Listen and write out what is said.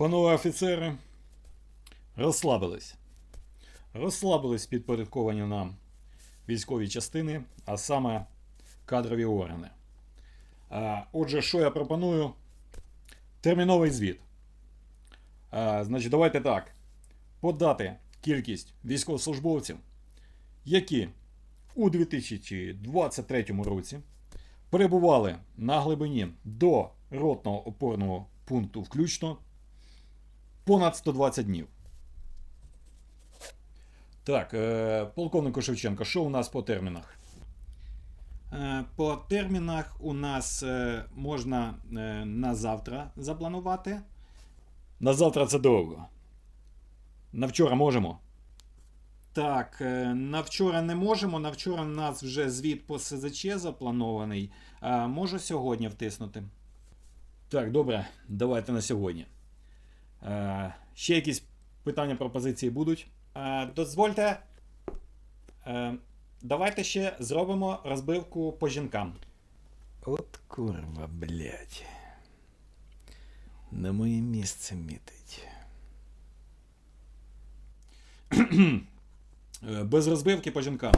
Панове офіцери, розслабились. Розслабились підпорядковані нам військові частини, а саме кадрові органи. Отже, що я пропоную? Терміновий звіт. Значить, давайте так. Подати кількість військовослужбовців, які у 2023 році перебували на глибині до ротного опорного пункту включно понад 120 днів. Так, е, полковнику Шевченко, що у нас по термінах? Е, По термінах у нас е, можна е, на завтра запланувати. На завтра це довго. На вчора можемо. Так, на вчора не можемо. На вчора у нас вже звіт по СЗЧ запланований. Можу сьогодні втиснути. Так, добре, давайте на сьогодні. Е, ще якісь питання, пропозиції будуть? Е, Дозвольте. е, Давайте ще зробимо розбивку по жінкам. От курва, блядь. На моє місце мітить. Без розбивки по жінкам.